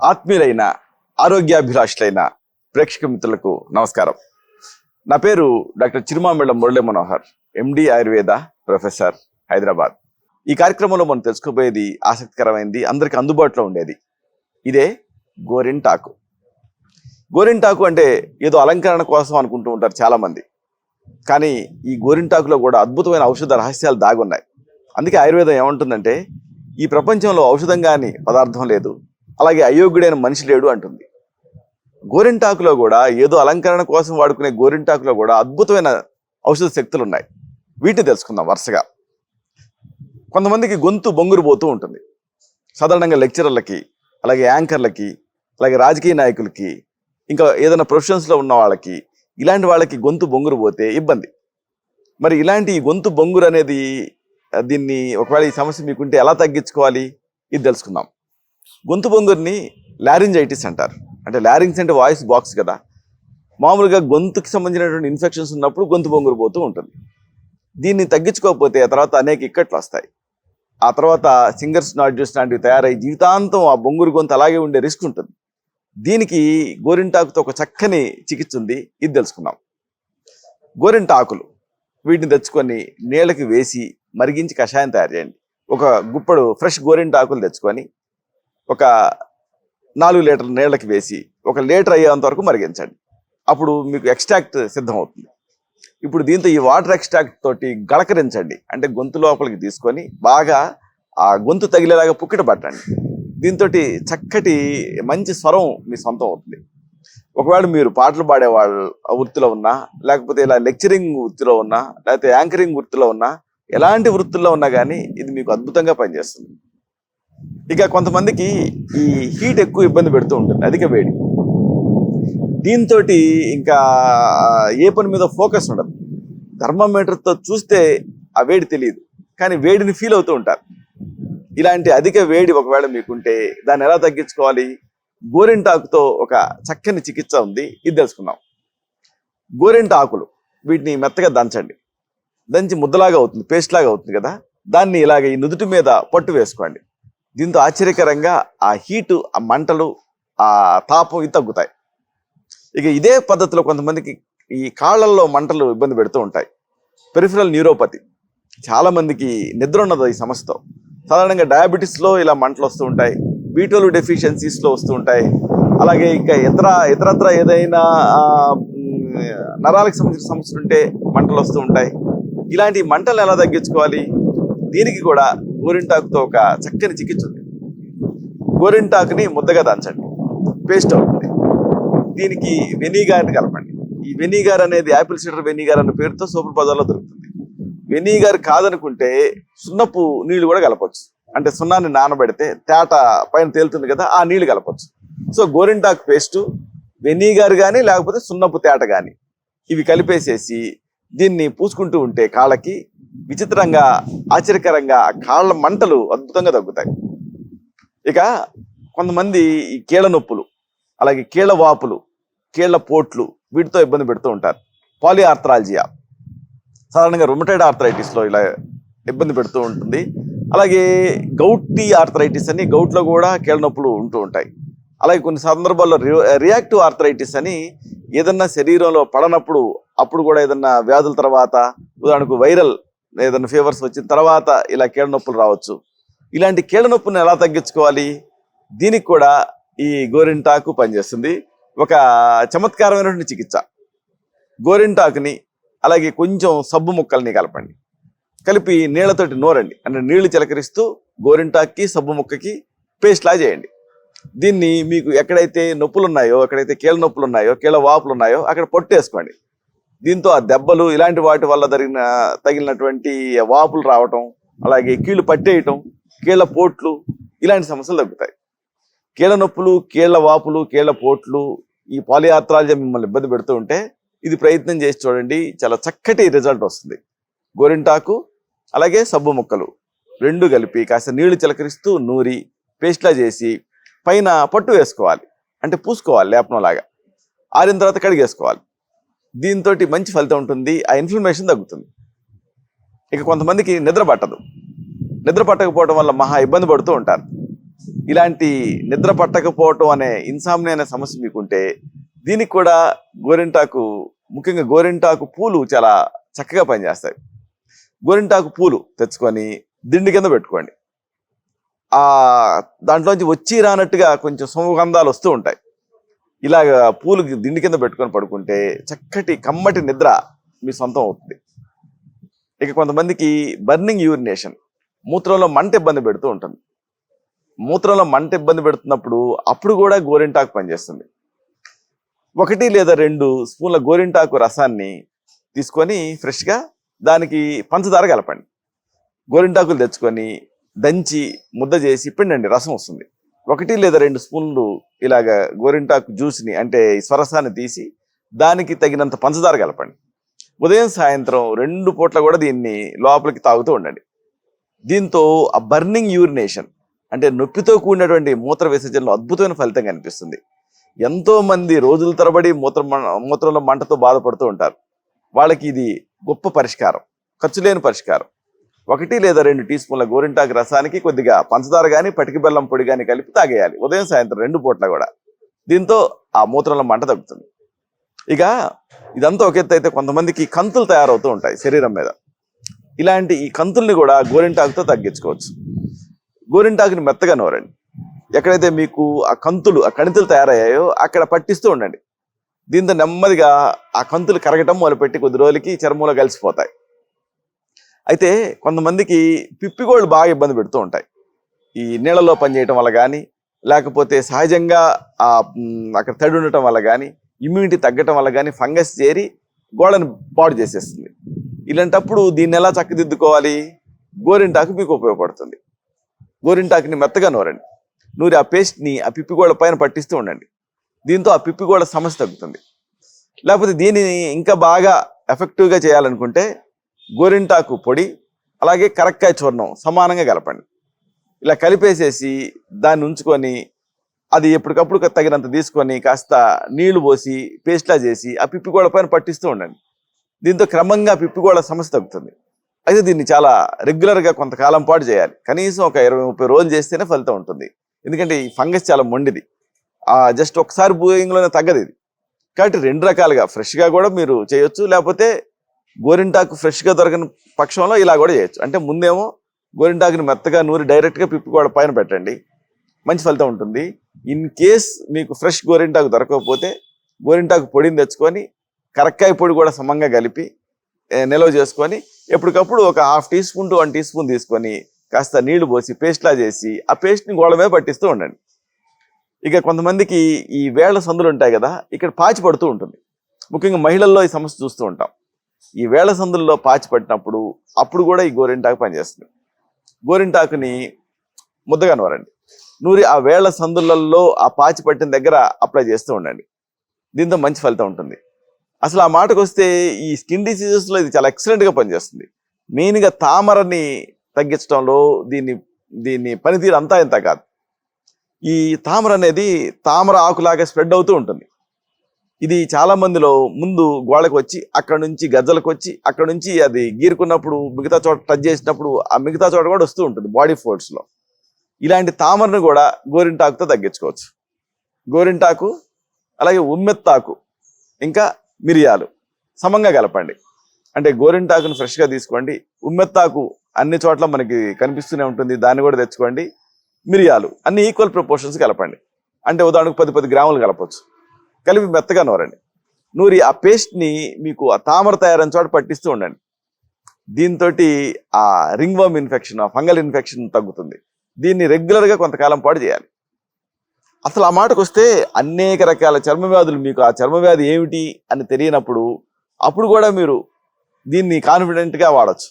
ఆత్మీయులైన ఆరోగ్యాభిలాషులైన ప్రేక్షక మిత్రులకు నమస్కారం. నా పేరు doctor Chirumamilla Murali Manohar MD Ayurveda professor Hyderabad. ఈ కార్యక్రమంలో మనం తెలుసుకోబోయేది ఆసక్తికరమైనది అందరికి అందుబాటులో ఉండేది. ఇదే గోరింటాకు. గోరింటాకు అంటే ఏదో అలంకరణ కోసం అనుకుంటూ ఉంటారు చాలామంది. కానీ ఈ గోరింటాకులో కూడా అద్భుతమైన ఔషధ రహస్యాలు దాగున్నాయి. అందుకే ఆయుర్వేదం ఏమంటుందంటే ఈ ప్రపంచంలో ఔషధం కాని పదార్థం లేదు. అలాగే అయోగ్యుడైన మనిషి లేడు అంటుంది. గోరింటాకులో కూడా ఏదో అలంకరణ కోసం వాడుకునే గోరింటాకులో కూడా అద్భుతమైన ఔషధ శక్తులు ఉన్నాయి వీటిని తెలుసుకుందాం వరుసగా. కొంతమందికి గొంతు బొంగురు పోతూ ఉంటుంది. సాధారణంగా లెక్చరర్లకి అలాగే యాంకర్లకి అలాగే రాజకీయ నాయకులకి ఇంకా ఏదైనా ప్రొఫెషన్స్లో ఉన్న వాళ్ళకి ఇలాంటి వాళ్ళకి గొంతు బొంగురు పోతే ఇబ్బంది. మరి ఇలాంటి ఈ గొంతు బొంగురు అనేది దీన్ని ఒకవేళ ఈ సమస్య మీకుంటే ఎలా తగ్గించుకోవాలి? ఇది తెలుసుకుందాం. గొంతు బొంగురిని లారింజైటిస్ అంటారు. అంటే లారింగ్స్ అంటే వాయిస్ బాక్స్ కదా. మామూలుగా గొంతుకి సంబంధించినటువంటి ఇన్ఫెక్షన్స్ ఉన్నప్పుడు గొంతు బొంగురు పోతూ ఉంటుంది. దీన్ని తగ్గించుకోకపోతే ఆ తర్వాత అనేక ఇక్కట్లు వస్తాయి. ఆ తర్వాత సింగర్స్ నాడ్యూస్ లాంటివి తయారై జీవితాంతం ఆ బొంగురు గొంతు అలాగే ఉండే రిస్క్ ఉంటుంది. దీనికి గోరింటాకుతో ఒక చక్కని చికిత్స ఉంది. ఇది తెలుసుకున్నాం గోరింటాకులు వీటిని తెచ్చుకొని నీళ్ళకి వేసి మరిగించి కషాయం తయారు చేయండి. ఒక గుప్పడు ఫ్రెష్ గోరింటాకులు తెచ్చుకొని ఒక నాలుగు లీటర్ల నీళ్ళకి వేసి ఒక లీటర్ అయ్యేంత వరకు మరిగించండి. అప్పుడు మీకు ఎక్స్ట్రాక్ట్ సిద్ధం అవుతుంది ఇప్పుడు దీంతో ఈ వాటర్ ఎక్స్ట్రాక్ట్ తోటి గళకరించండి అంటే గొంతు లోపలికి తీసుకొని బాగా ఆ గొంతు తగిలేలాగా పుక్కిట పట్టండి. దీంతో చక్కటి మంచి స్వరం మీ సొంతం అవుతుంది. ఒకవేళ మీరు పాటలు పాడే వాళ్ళ వృత్తిలో ఉన్నా లేకపోతే ఇలా లెక్చరింగ్ వృత్తిలో ఉన్నా లేకపోతే యాంకరింగ్ వృత్తిలో ఉన్నా ఎలాంటి వృత్తుల్లో ఉన్నా కానీ ఇది మీకు అద్భుతంగా పనిచేస్తుంది. ఇక కొంతమందికి ఈ హీట్ ఎక్కువ ఇబ్బంది పెడుతూ ఉంటుంది అధిక వేడి. దీంతో ఇంకా ఏ పని మీద ఫోకస్ ఉండదు. థర్మామీటర్తో చూస్తే ఆ వేడి తెలియదు కానీ వేడిని ఫీల్ అవుతూ ఉంటారు. ఇలాంటి అధిక వేడి ఒకవేళ మీకుంటే దాన్ని ఎలా తగ్గించుకోవాలి? గోరింటాకుతో ఒక చక్కని చికిత్స ఉంది ఇది తెలుసుకుందాం. గోరింటాకులు వీటిని మెత్తగా దంచండి. దంచి ముద్దలాగా అవుతుంది పేస్ట్ లాగా అవుతుంది కదా? దాన్ని ఇలాగ ఈ నుదుటి మీద పట్టు వేసుకోండి. దీంతో ఆశ్చర్యకరంగా ఆ హీటు ఆ మంటలు ఆ తాపం ఇది తగ్గుతాయి. ఇక ఇదే పద్ధతిలో కొంతమందికి ఈ కాళ్ళల్లో మంటలు ఇబ్బంది పెడుతూ ఉంటాయి. Peripheral neuropathy. చాలామందికి నిద్ర ఉన్నది ఈ సమస్యతో. సాధారణంగా డయాబెటీస్లో ఇలా మంటలు వస్తూ ఉంటాయి. బీటోలు డెఫిషియన్సీస్లో వస్తూ ఉంటాయి. అలాగే ఇంకా ఇతర ఇతరత్ర ఏదైనా నరాలకు సంబంధించిన సమస్యలు ఉంటే మంటలు వస్తూ ఉంటాయి. ఇలాంటి మంటలు ఎలా తగ్గించుకోవాలి? దీనికి కూడా గోరింటాకుతో ఒక చక్కని చికిత్స ఉంది. గోరింటాకుని ముద్దగా దంచండి పేస్ట్ అవుతుంది. దీనికి వెనిగార్ని కలపండి. ఈ వెనిగార్ అనేది యాపిల్ సిడర్ వెనిగార్ అనే పేరుతో సూపర్ బజార్లో దొరుకుతుంది. వెనిగార్ కాదనుకుంటే సున్నపు నీళ్ళు కూడా కలపచ్చు. అంటే సున్నాన్ని నానబెడితే తేట పైన తేలుతుంది కదా ఆ నీళ్ళు కలపచ్చు. సో గోరింటాకు పేస్టు వెనిగార్ కానీ లేకపోతే సున్నపు తేట కానీ ఇవి కలిపేసేసి దీన్ని పూసుకుంటూ ఉంటే కాళ్ళకి విచిత్రంగా ఆశ్చర్యకరంగా కాళ్ళ మంటలు అద్భుతంగా తగ్గుతాయి. ఇక కొంతమంది ఈ కీళ్ళ నొప్పులు అలాగే కీళ్ళ వాపులు కీళ్ళ పోట్లు వీటితో ఇబ్బంది పెడుతూ ఉంటారు. పాలిఆర్థరాలజియా. సాధారణంగా రుమటైడ్ ఆర్థరైటిస్లో ఇలా ఇబ్బంది పెడుతూ ఉంటుంది. అలాగే గౌటీ ఆర్థరైటిస్ అని గౌట్లో కూడా కీళ్ళ నొప్పులు ఉంటూ ఉంటాయి. అలాగే కొన్ని సందర్భాల్లో రియాక్టివ్ ఆర్థరైటిస్ అని ఏదన్నా శరీరంలో పడనప్పుడు అప్పుడు కూడా ఏదన్నా వ్యాధుల తర్వాత ఉదాహరణకు వైరల్ ఏదైనా ఫీవర్స్ వచ్చిన తర్వాత ఇలా కీళ్ళ నొప్పులు రావచ్చు. ఇలాంటి కీళ్ళ నొప్పులను ఎలా తగ్గించుకోవాలి? దీనికి కూడా ఈ గోరింటాకు పనిచేస్తుంది. ఒక చమత్కారమైనటువంటి చికిత్స. గోరింటాకుని అలాగే కొంచెం సబ్బు ముక్కల్ని కలపండి. కలిపి నీళ్ళతోటి నోరండి. అంటే నీళ్ళు చిలకరిస్తూ గోరింటాక్కి సబ్బు ముక్కకి పేస్ట్ లా చేయండి. దీన్ని మీకు ఎక్కడైతే నొప్పులు ఉన్నాయో ఎక్కడైతే కీళ్ళ నొప్పులు ఉన్నాయో కీళ్ళ వాపులు ఉన్నాయో అక్కడ పొట్టేసుకోండి. దీంతో ఆ దెబ్బలు ఇలాంటి వాటి వల్ల జరిగిన తగిలినటువంటి వాపులు రావటం అలాగే కీళ్ళు పట్టేయటం కీళ్ళ పోట్లు ఇలాంటి సమస్యలు తగ్గుతాయి. కీళ్ళ నొప్పులు కీళ్ళ వాపులు కీళ్ళ పోట్లు ఈ పాలియాత్రాలజీ మిమ్మల్ని ఇబ్బంది పెడుతూ ఉంటే ఇది ప్రయత్నం చేసి చూడండి. చాలా చక్కటి రిజల్ట్ వస్తుంది. గోరింటాకు అలాగే సబ్బు ముక్కలు రెండు కలిపి కాస్త నీళ్ళు చిలకరిస్తూ నూరి పేస్ట్లా చేసి పైన పట్టు వేసుకోవాలి. అంటే పూసుకోవాలి లేపనం లాగా ఆరిన తర్వాత కడిగేసుకోవాలి. దీంతో మంచి ఫలితం ఉంటుంది. ఆ ఇన్ఫ్లమేషన్ తగ్గుతుంది. ఇక కొంతమందికి నిద్ర పట్టదు. నిద్ర పట్టకపోవడం వల్ల మహా ఇబ్బంది పడుతూ ఉంటారు. ఇలాంటి నిద్ర పట్టకపోవటం అనే ఇన్సామ్ని అనే సమస్య మీకుంటే దీనికి కూడా గోరింటాకు ముఖ్యంగా గోరింటాకు పూలు చాలా చక్కగా పనిచేస్తాయి. గోరింటాకు పూలు తెచ్చుకొని దిండి కింద పెట్టుకోండి. ఆ దాంట్లోంచి వచ్చి రానట్టుగా కొంచెం సుగంధాలు వస్తూ ఉంటాయి. ఇలాగ పూలు దిండి కింద పెట్టుకొని పడుకుంటే చక్కటి కమ్మటి నిద్ర మీ సొంతం అవుతుంది. ఇక కొంతమందికి బర్నింగ్ యూరినేషన్ మూత్రంలో మంట ఇబ్బంది పెడుతూ ఉంటుంది. మూత్రంలో మంట ఇబ్బంది పెడుతున్నప్పుడు అప్పుడు కూడా గోరింటాకు పనిచేస్తుంది. ఒకటి లేదా రెండు స్పూన్ల గోరింటాకు రసాన్ని తీసుకొని ఫ్రెష్గా దానికి పంచదార కలపండి. గోరింటాకులు తెచ్చుకొని దంచి ముద్ద చేసి పిండండి రసం వస్తుంది. ఒకటి లేదా రెండు స్పూన్లు ఇలాగ గోరింటాకు జ్యూస్ని అంటే స్వరసాన్ని తీసి దానికి తగినంత పంచదార కలపండి. ఉదయం సాయంత్రం రెండు పూట్ల కూడా దీన్ని లోపలికి తాగుతూ ఉండండి. దీంతో ఆ బర్నింగ్ యూరినేషన్ అంటే నొప్పితో కూడినటువంటి మూత్ర విసర్జనలో అద్భుతమైన ఫలితం కనిపిస్తుంది. ఎంతోమంది రోజుల తరబడి మూత్ర మూత్రంలో మంటతో బాధపడుతూ ఉంటారు. వాళ్ళకి ఇది గొప్ప పరిష్కారం ఖర్చు లేని పరిష్కారం. ఒకటి లేదా రెండు టీ స్పూన్ల గోరింటాకు రసానికి కొద్దిగా పంచదార కానీ పటికి బెల్లం పొడి కానీ కలిపి తాగేయాలి. ఉదయం సాయంత్రం రెండు పూట్ల కూడా. దీంతో ఆ మూత్రంలో మంట తగ్గుతుంది. ఇక ఇదంతా ఒక ఎత్తు అయితే కొంతమందికి కంతులు తయారవుతూ ఉంటాయి శరీరం మీద. ఇలాంటి ఈ కంతుల్ని కూడా గోరింటాకుతో తగ్గించుకోవచ్చు. గోరింటాకుని మెత్తగా నూరండి. ఎక్కడైతే మీకు ఆ కంతులు ఆ కణితులు తయారయ్యాయో అక్కడ పట్టిస్తూ ఉండండి. దీంతో నెమ్మదిగా ఆ కంతులు కరగటం మొదలుపెట్టి కొద్ది రోజులకి చర్మంలో కలిసిపోతాయి. అయితే కొంతమందికి పిప్పిగోళ్ళు బాగా ఇబ్బంది పెడుతూ ఉంటాయి. ఈ నీళ్ళలో పనిచేయటం వల్ల కానీ లేకపోతే సహజంగా ఆ అక్కడ తడి ఉండటం వల్ల కానీ ఇమ్యూనిటీ తగ్గటం వల్ల కానీ ఫంగస్ చేరి గోడను పాడు చేసేస్తుంది. ఇలాంటప్పుడు దీన్ని ఎలా చక్కదిద్దుకోవాలి? గోరింటాకు మీకు ఉపయోగపడుతుంది. గోరింటాకుని మెత్తగా నూరండి. నూరి ఆ పేస్ట్ని ఆ పిప్పిగోడ పైన పట్టిస్తూ ఉండండి. దీంతో ఆ పిప్పిగోడ సమస్య తగ్గుతుంది. లేకపోతే దీనిని ఇంకా బాగా ఎఫెక్టివ్గా చేయాలనుకుంటే గోరింటాకు పొడి అలాగే కరక్కాయ చూర్ణం సమానంగా కలపండి. ఇలా కలిపేసేసి దాన్ని ఉంచుకొని అది ఎప్పటికప్పుడు తగినంత తీసుకొని కాస్త నీళ్ళు పోసి పేస్ట్లా చేసి ఆ పిప్పిగోడ పైన పట్టిస్తూ ఉండండి. దీంతో క్రమంగా పిప్పిగోడ సమస్య తగ్గుతుంది. అయితే దీన్ని చాలా రెగ్యులర్గా కొంతకాలం పాటు చేయాలి. కనీసం ఒక ఇరవై ముప్పై రోజులు చేస్తేనే ఫలితం ఉంటుంది. ఎందుకంటే ఈ ఫంగస్ చాలా మొండిది. జస్ట్ ఒకసారి బూయింగ్లోనే తగ్గదు ఇది. కాబట్టి రెండు రకాలుగా ఫ్రెష్గా కూడా మీరు చేయొచ్చు లేకపోతే గోరింటాకు ఫ్రెష్గా దొరకని పక్షంలో ఇలా కూడా చేయొచ్చు. అంటే ముందేమో గోరింటాకుని మెత్తగా నూరి డైరెక్ట్గా పిప్పిగోడ పైన పెట్టండి. మంచి ఫలితం ఉంటుంది. ఇన్ కేస్ మీకు ఫ్రెష్ గోరింటాకు దొరకకపోతే గోరింటాకు పొడిని తెచ్చుకొని కరక్కాయ పొడి కూడా సమంగా కలిపి నిల్వ చేసుకొని ఎప్పటికప్పుడు ఒక half teaspoon to one teaspoon తీసుకొని కాస్త నీళ్ళు పోసి పేస్ట్లా చేసి ఆ పేస్ట్ని గోడ మీద పట్టిస్తూ ఉండండి. ఇక కొంతమందికి ఈ వేళ్ళ సందులు ఉంటాయి కదా ఇక్కడ పాచి పడుతూ ఉంటుంది. ముఖ్యంగా మహిళల్లో ఈ సమస్య చూస్తూ ఉంటాం. ఈ వేళ సందుల్లో పాచి పట్టినప్పుడు అప్పుడు కూడా ఈ గోరింటాకు పనిచేస్తుంది. గోరింటాకుని ముద్దగా నూరండి. నూరి ఆ వేళ సందులలో ఆ పాచి పట్టిన దగ్గర అప్లై చేస్తూ ఉండండి. దీంతో మంచి ఫలితం ఉంటుంది. అసలు ఆ మాటకు వస్తే ఈ స్కిన్ డిసీజెస్లో ఇది చాలా ఎక్సలెంట్గా పనిచేస్తుంది. మెయిన్గా తామరని తగ్గించడంలో దీన్ని దీన్ని పనితీరు అంతా ఇంత కాదు. ఈ తామర అనేది తామర ఆకులాగా స్ప్రెడ్ అవుతూ ఉంటుంది. ఇది చాలా మందిలో ముందు గోడకు వచ్చి అక్కడ నుంచి గజ్జలకు వచ్చి అక్కడ నుంచి అది గీరుకున్నప్పుడు మిగతా చోట టచ్ చేసినప్పుడు ఆ మిగతా చోట కూడా వస్తూ ఉంటుంది బాడీ ఫోర్స్లో ఇలాంటి తామరను కూడా గోరింటాకుతో తగ్గించుకోవచ్చు. గోరింటాకు అలాగే ఉమ్మెత్తాకు ఇంకా మిరియాలు సమంగా కలపండి. అంటే గోరింటాకును ఫ్రెష్గా తీసుకోండి. ఉమ్మెత్తాకు అన్ని చోట్ల మనకి కనిపిస్తూనే ఉంటుంది. దాన్ని కూడా తెచ్చుకోండి. మిరియాలు అన్ని ఈక్వల్ ప్రపోర్షన్స్ కలపండి. అంటే ఉదాహరణకు పది పది గ్రాములు కలపచ్చు. కలిపి మెత్తగా నూరండి. నూరి ఆ పేస్ట్ని మీకు ఆ తామర తయారైన చోట పట్టిస్తూ ఉండండి. దీంతో ఆ రింగ్ వర్మ్ ఇన్ఫెక్షన్ ఆ ఫంగల్ ఇన్ఫెక్షన్ తగ్గుతుంది. దీన్ని రెగ్యులర్గా కొంతకాలం పాటు చేయాలి. అసలు ఆ మాటకు వస్తే అనేక రకాల చర్మ వ్యాధులు మీకు ఆ చర్మ వ్యాధి ఏమిటి అని తెలియనప్పుడు అప్పుడు కూడా మీరు దీన్ని కాన్ఫిడెంట్గా వాడచ్చు.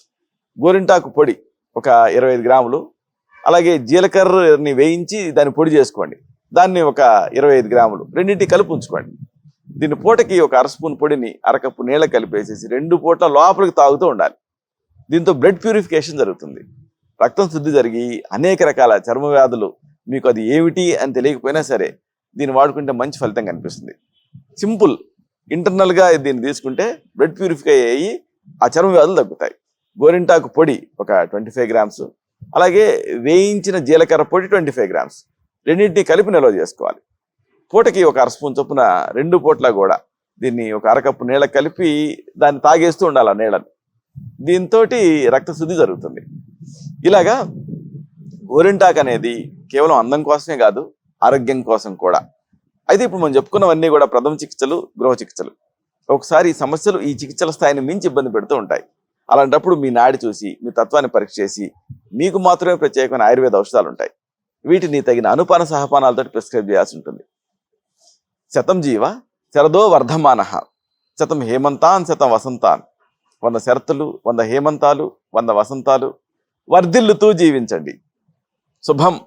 గోరింటాకు పొడి ఒక ఇరవై ఐదు గ్రాములు అలాగే జీలకర్రని వేయించి దాన్ని పొడి చేసుకోండి. దాన్ని ఒక ఇరవై ఐదు గ్రాములు రెండింటి కలిపి ఉంచుకోండి. దీని పూటకి ఒక అర స్పూన్ పొడిని అరకప్పు నీళ్ళ కలిపేసేసి రెండు పూట్ల లోపలికి తాగుతూ ఉండాలి. దీంతో బ్లడ్ ప్యూరిఫికేషన్ జరుగుతుంది. రక్తం శుద్ధి జరిగి అనేక రకాల చర్మ వ్యాధులు మీకు అది ఏమిటి అని తెలియకపోయినా సరే దీన్ని వాడుకుంటే మంచి ఫలితం కనిపిస్తుంది. సింపుల్ ఇంటర్నల్గా దీన్ని తీసుకుంటే బ్లడ్ ప్యూరిఫై అయ్యి ఆ చర్మ వ్యాధులు తగ్గుతాయి. గోరింటాకు పొడి ఒక ట్వంటీ ఫైవ్ గ్రామ్స్ అలాగే వేయించిన జీలకర్ర పొడి ట్వంటీ ఫైవ్ గ్రామ్స్. రెండింటినీ కలిపి నిల్వ చేసుకోవాలి. పూటకి ఒక అరస్పూన్ చొప్పున రెండు పూట్ల కూడా దీన్ని ఒక అరకప్పు నీళ్ళ కలిపి దాన్ని తాగేస్తూ ఉండాలి ఆ నీళ్ళని. దీంతో రక్త శుద్ధి జరుగుతుంది. ఇలాగా గోరింటాకు అనేది కేవలం అందం కోసమే కాదు ఆరోగ్యం కోసం కూడా. అయితే ఇప్పుడు మనం చెప్పుకున్నవన్నీ కూడా ప్రథమ చికిత్సలు గృహ చికిత్సలు. ఒకసారి ఈ సమస్యలు ఈ చికిత్సల స్థాయిని మించి ఇబ్బంది పెడుతూ ఉంటాయి. అలాంటప్పుడు మీ నాడి చూసి మీ తత్వాన్ని పరీక్ష చేసి మీకు మాత్రమే ప్రత్యేకమైన ఆయుర్వేద ఔషధాలు ఉంటాయి. వీటిని తగిన అనుపాన సహపానాలతో ప్రిస్క్రైబ్ చేయాల్సి ఉంటుంది. శతం జీవ శరదో వర్ధమాన. శతం హేమంతాన్ శతం వసంతాన్. వంద శరతులు వంద హేమంతాలు వంద వసంతాలు. వర్ధిల్లుతూ జీవించండి. శుభం.